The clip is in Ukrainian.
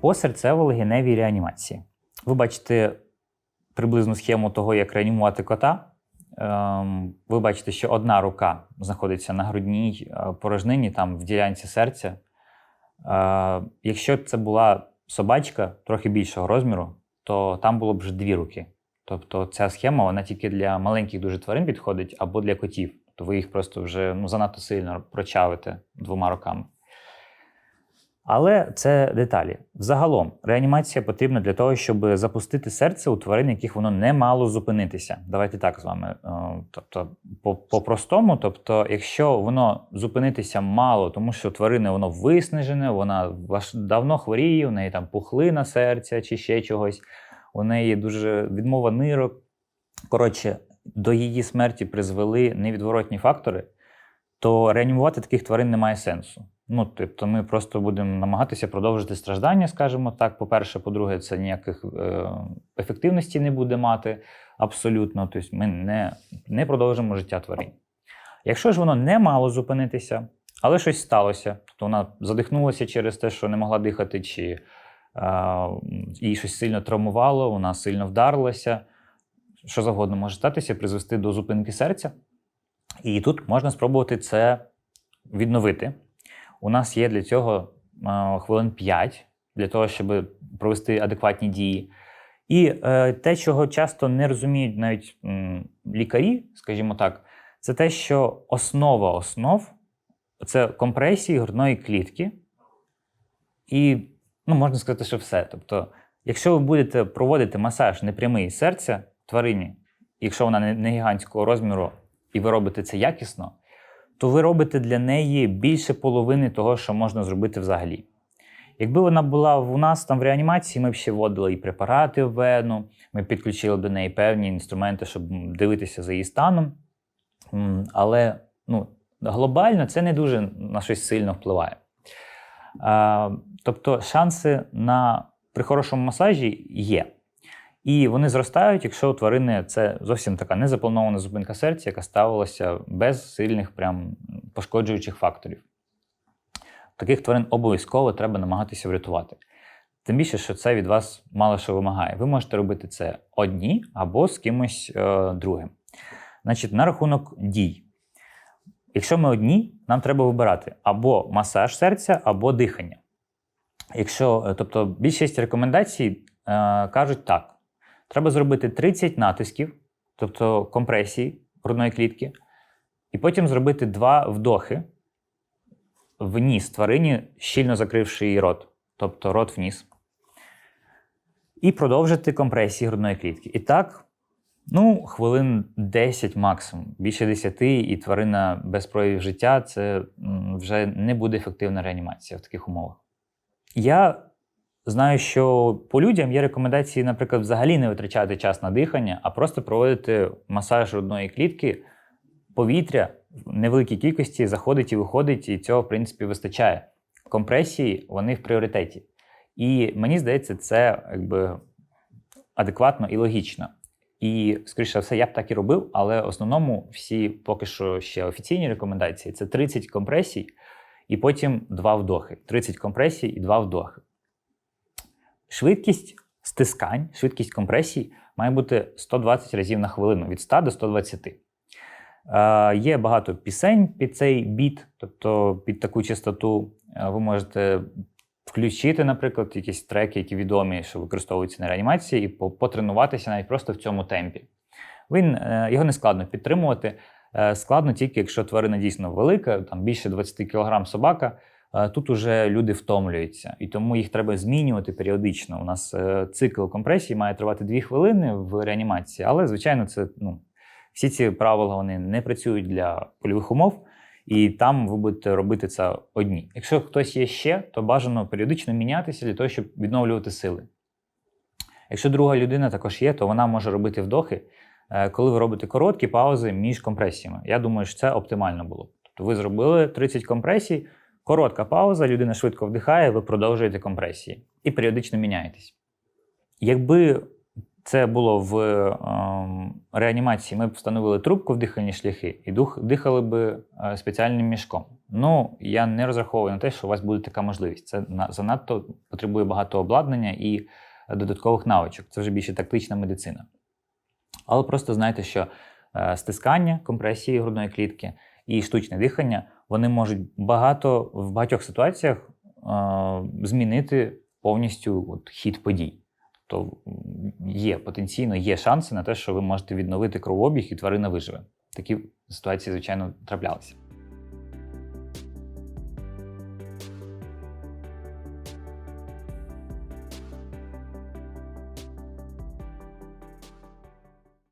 По серцево-легеневій реанімації. Ви бачите приблизну схему того, як реанімувати кота. Ем, Ви бачите, що одна рука знаходиться на грудній е, порожнині, там в ділянці серця. Е, Якщо б це була собачка трохи більшого розміру, то там було б вже дві руки. Тобто ця схема вона тільки для маленьких дуже тварин підходить або для котів. То ви їх просто вже ну, занадто сильно прочавите двома руками. Але це деталі. Взагалом, реанімація потрібна для того, щоб запустити серце у тварин, яких воно не мало зупинитися. Давайте так з вами. е, Тобто, по- по-простому, тобто, якщо воно зупинитися мало, тому що тварини воно виснажене, вона давно хворіє, у неї там пухлина серця чи ще чогось, у неї дуже відмова нирок. Коротше, до її смерті призвели невідворотні фактори, то реанімувати таких тварин немає сенсу. Ну, тобто, ми просто будемо намагатися продовжити страждання, скажімо так. По-перше, по-друге, це ніяких е, ефективності не буде мати абсолютно. Тобто ми не, не продовжимо життя тварин. Якщо ж воно не мало зупинитися, але щось сталося, тобто вона задихнулася через те, що не могла дихати, чи е, їй щось сильно травмувало, вона сильно вдарилася, що завгодно може статися, призвести до зупинки серця. І тут можна спробувати це відновити. У нас є для цього е, хвилин 5 для того, щоб провести адекватні дії. І е, те, чого часто не розуміють навіть м, лікарі, скажімо так, це те, що основа основ це компресії грудної клітки. І ну, можна сказати, що все. Тобто, якщо ви будете проводити масаж непрямий серця тварині, якщо вона не, не гігантського розміру, і ви робите це якісно, то ви робите для неї більше половини того, що можна зробити взагалі. Якби вона була у нас там в реанімації, ми б ще вводили і препарати в вену, ми підключили до неї певні інструменти, щоб дивитися за її станом. Але ну, глобально це не дуже на щось сильно впливає. Тобто шанси на при хорошому масажі є. І вони зростають, якщо у тварини це зовсім така незапланована зупинка серця, яка ставилася без сильних прям пошкоджуючих факторів. Таких тварин обов'язково треба намагатися врятувати. Тим більше, що це від вас мало що вимагає. Ви можете робити це одні або з кимось е, другим. Значить, на рахунок дій. Якщо ми одні, нам треба вибирати або масаж серця, або дихання. Якщо, е, тобто, більшість рекомендацій е, кажуть так: треба зробити 30 натисків, тобто компресії грудної клітки, і потім зробити два вдохи в тварині, щільно закривши її рот, тобто рот в. І продовжити компресії грудної клітки. І так, ну, хвилин 10 максимум, більше 10, і тварина без проявів життя це вже не буде ефективна реанімація в таких умовах. Я знаю, що по людям є рекомендації, наприклад, взагалі не витрачати час на дихання, а просто проводити масаж грудної клітки, повітря в невеликій кількості заходить і виходить, і цього, в принципі, вистачає. Компресії вони в пріоритеті. І мені здається, це якби адекватно і логічно. І, скоріше все, я б так і робив, але в основному всі поки що ще офіційні рекомендації це 30 компресій і потім 2 вдохи. 30 компресій і 2 вдохи. Швидкість стискань, швидкість компресій має бути 120 разів на хвилину від 100 до 120. Е, є багато пісень під цей біт, тобто під таку частоту. Е, ви можете включити, наприклад, якісь треки, які відомі, що використовуються на реанімації, і потренуватися навіть просто в цьому темпі. Він, е, його не складно підтримувати. Е, Складно тільки, якщо тварина дійсно велика, там більше 20 кг собака. Е, Тут уже люди втомлюються, і тому їх треба змінювати періодично. У нас е, цикл компресії має тривати 2 хвилини в реанімації, але, звичайно, це ну, всі ці правила вони не працюють для польових умов, і там ви будете робити це одні. Якщо хтось є ще, то бажано періодично мінятися для того, щоб відновлювати сили. Якщо друга людина також є, то вона може робити вдохи, е, коли ви робите короткі паузи між компресіями. Я думаю, що це оптимально було. Тобто ви зробили 30 компресій, коротка пауза, людина швидко вдихає, ви продовжуєте компресії і періодично міняєтесь. Якби це було в ем, реанімації. Ми б встановили трубку в дихальні шляхи і дух, дихали би е, спеціальним мішком. Ну, я не розраховую на те, що у вас буде така можливість. Це на, занадто потребує багато обладнання і додаткових навичок. Це вже більше тактична медицина. Але просто знайте, що е, стискання, компресії грудної клітки і штучне дихання вони можуть багато в багатьох ситуаціях е, змінити повністю от, хід подій. То є потенційно є шанси на те, що ви можете відновити кровообіг і тварина виживе. Такі ситуації, звичайно, траплялися.